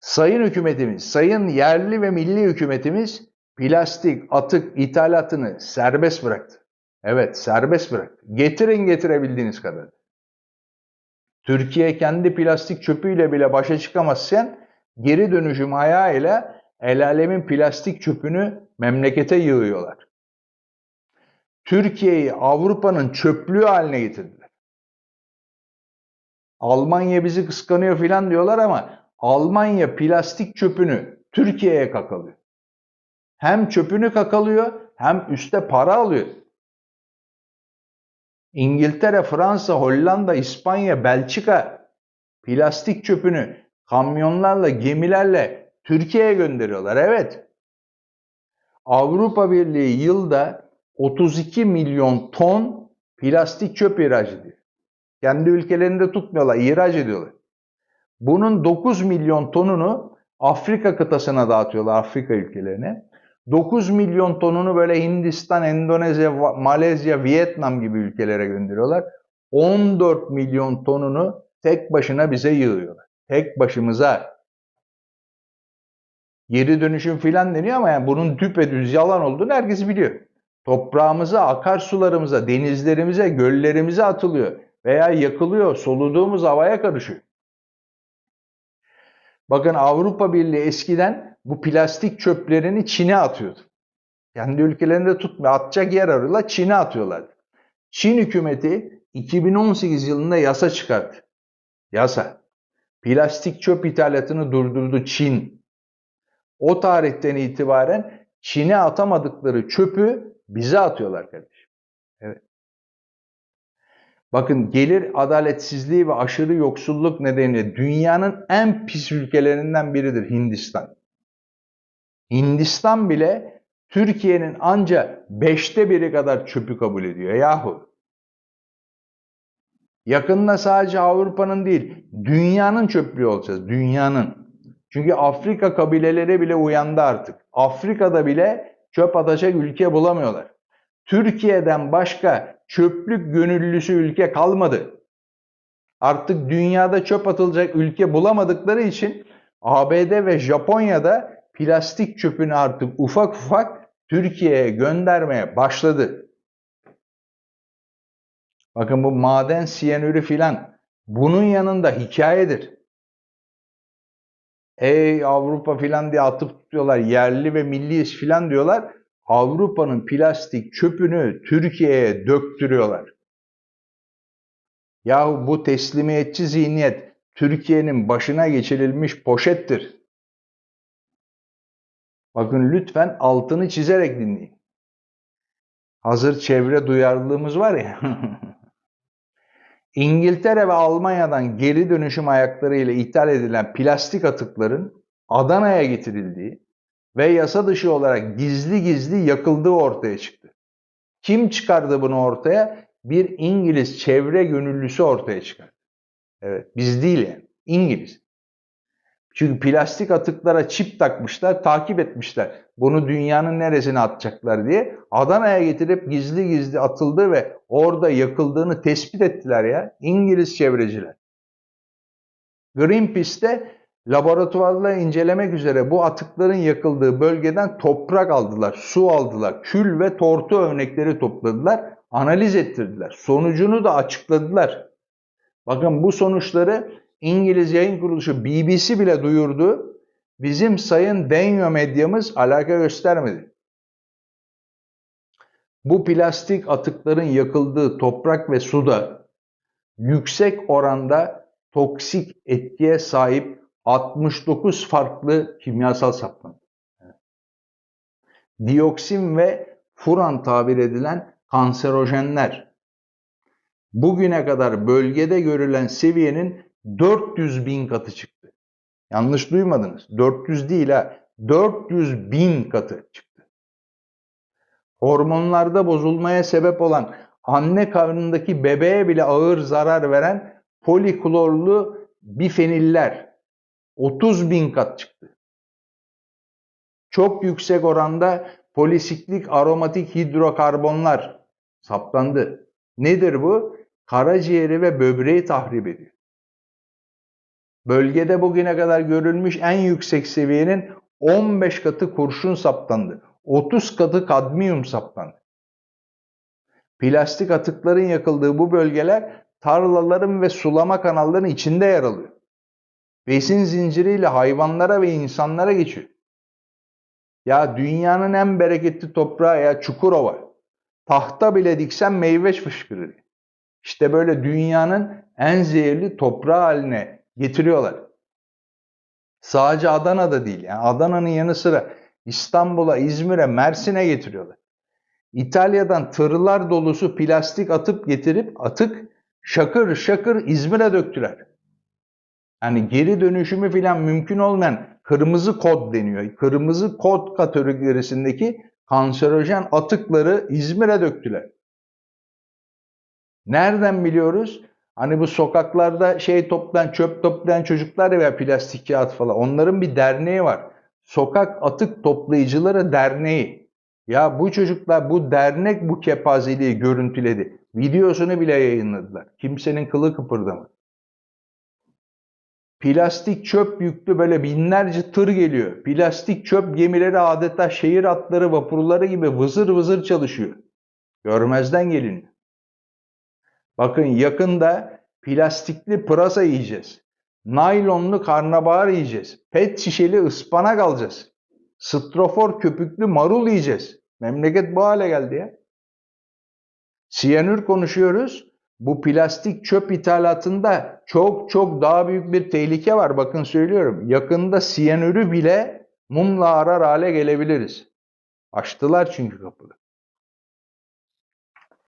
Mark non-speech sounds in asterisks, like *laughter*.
Sayın hükümetimiz, sayın yerli ve milli hükümetimiz plastik atık ithalatını serbest bıraktı. Evet, serbest bıraktı. Getirin getirebildiğiniz kadar. Türkiye kendi plastik çöpüyle bile başa çıkamazken geri dönüşüm ayağıyla el alemin plastik çöpünü memlekete yığıyorlar. Türkiye'yi Avrupa'nın çöplüğü haline getirdiler. Almanya bizi kıskanıyor filan diyorlar ama Almanya plastik çöpünü Türkiye'ye kakalıyor. Hem çöpünü kakalıyor hem üste para alıyor. İngiltere, Fransa, Hollanda, İspanya, Belçika plastik çöpünü kamyonlarla, gemilerle Türkiye'ye gönderiyorlar. Evet. Avrupa Birliği yılda 32 milyon ton plastik çöp ihraç ediyor. Kendi ülkelerinde tutmuyorlar, ihraç ediyorlar. Bunun 9 milyon tonunu Afrika kıtasına dağıtıyorlar, Afrika ülkelerine. 9 milyon tonunu böyle Hindistan, Endonezya, Malezya, Vietnam gibi ülkelere gönderiyorlar. 14 milyon tonunu tek başına bize yığıyorlar. Tek başımıza. Geri dönüşüm filan deniyor ama yani bunun düpedüz yalan olduğunu herkes biliyor. Toprağımıza, akarsularımıza, denizlerimize, göllerimize atılıyor veya yakılıyor, soluduğumuz havaya karışıyor. Bakın Avrupa Birliği eskiden bu plastik çöplerini Çin'e atıyordu. Kendi ülkelerinde tutmuyor. Atacak yer arıyorlar. Çin'e atıyorlardı. Çin hükümeti 2018 yılında yasa çıkardı. Yasa. Plastik çöp ithalatını durdurdu Çin. O tarihten itibaren Çin'e atamadıkları çöpü bize atıyorlar kardeşim. Evet. Bakın gelir adaletsizliği ve aşırı yoksulluk nedeniyle dünyanın en pis ülkelerinden biridir Hindistan. Hindistan bile Türkiye'nin ancak beşte biri kadar çöpü kabul ediyor yahu. Yakında sadece Avrupa'nın değil, dünyanın çöplüğü olacağız, dünyanın. Çünkü Afrika kabileleri bile uyandı artık. Afrika'da bile çöp atacak ülke bulamıyorlar. Türkiye'den başka çöplük gönüllüsü ülke kalmadı. Artık dünyada çöp atılacak ülke bulamadıkları için ABD ve Japonya'da plastik çöpünü artık ufak ufak Türkiye'ye göndermeye başladı. Bakın bu maden siyanürü filan bunun yanında hikayedir. Ey Avrupa filan diye atıp tutuyorlar. Yerli ve milliyiz filan diyorlar. Avrupa'nın plastik çöpünü Türkiye'ye döktürüyorlar. Yahu bu teslimiyetçi zihniyet Türkiye'nin başına geçirilmiş poşettir. Bakın lütfen altını çizerek dinleyin. Hazır çevre duyarlılığımız var ya. *laughs* İngiltere ve Almanya'dan geri dönüşüm ayaklarıyla ithal edilen plastik atıkların Adana'ya getirildiği ve yasa dışı olarak gizli gizli yakıldığı ortaya çıktı. Kim çıkardı bunu ortaya? Bir İngiliz çevre gönüllüsü ortaya çıkardı. Evet, biz değil yani. İngiliz. Çünkü plastik atıklara çip takmışlar, takip etmişler. Bunu dünyanın neresine atacaklar diye. Adana'ya getirip gizli gizli atıldı ve orada yakıldığını tespit ettiler ya. İngiliz çevreciler. Greenpeace'te laboratuvarla incelemek üzere bu atıkların yakıldığı bölgeden toprak aldılar, su aldılar, kül ve tortu örnekleri topladılar, analiz ettirdiler. Sonucunu da açıkladılar. Bakın bu sonuçları İngiliz yayın kuruluşu BBC bile duyurdu. Bizim sayın Denyo medyamız alaka göstermedi. Bu plastik atıkların yakıldığı toprak ve suda yüksek oranda toksik etkiye sahip 69 farklı kimyasal saplandı. Dioksin ve furan tabir edilen kanserojenler bugüne kadar bölgede görülen seviyenin 400 bin katı çıktı. Yanlış duymadınız. 400 değil ha. 400 bin katı çıktı. Hormonlarda bozulmaya sebep olan anne karnındaki bebeğe bile ağır zarar veren poliklorlu bifeniller 30 bin kat çıktı. Çok yüksek oranda polisiklik aromatik hidrokarbonlar saptandı. Nedir bu? Karaciğeri ve böbreği tahrip ediyor. Bölgede bugüne kadar görülmüş en yüksek seviyenin 15 katı kurşun saptandı. 30 katı kadmiyum saptandı. Plastik atıkların yakıldığı bu bölgeler tarlaların ve sulama kanallarının içinde yer alıyor. Besin zinciriyle hayvanlara ve insanlara geçiyor. Ya dünyanın en bereketli toprağı ya Çukurova. Tahta bile diksen meyve fışkırır. İşte böyle dünyanın en zehirli toprağı haline getiriyorlar. Sadece Adana'da değil. Yani Adana'nın yanı sıra İstanbul'a, İzmir'e, Mersin'e getiriyorlar. İtalya'dan tırlar dolusu plastik atıp getirip atık şakır şakır İzmir'e döktüler. Yani geri dönüşümü filan mümkün olmayan kırmızı kod deniyor. Kırmızı kod kategorisindeki kanserojen atıkları İzmir'e döktüler. Nereden biliyoruz? Hani bu sokaklarda şey toplayan, çöp toplayan çocuklar veya plastik kağıt falan. Onların bir derneği var. Sokak Atık Toplayıcıları Derneği. Ya bu çocuklar, bu dernek bu kepazeliği görüntüledi. Videosunu bile yayınladılar. Kimsenin kılı kıpırdamadı. Plastik çöp yüklü böyle binlerce tır geliyor. Plastik çöp gemileri adeta şehir atları, vapurları gibi vızır vızır çalışıyor. Görmezden gelin. Bakın yakında plastikli pırasa yiyeceğiz. Naylonlu karnabahar yiyeceğiz. Pet şişeli ıspanak alacağız. Strofor köpüklü marul yiyeceğiz. Memleket bu hale geldi ya. Siyanür konuşuyoruz. Bu plastik çöp ithalatında çok çok daha büyük bir tehlike var. Bakın söylüyorum. Yakında siyanürü bile mumla arar hale gelebiliriz. Açtılar çünkü kapıları.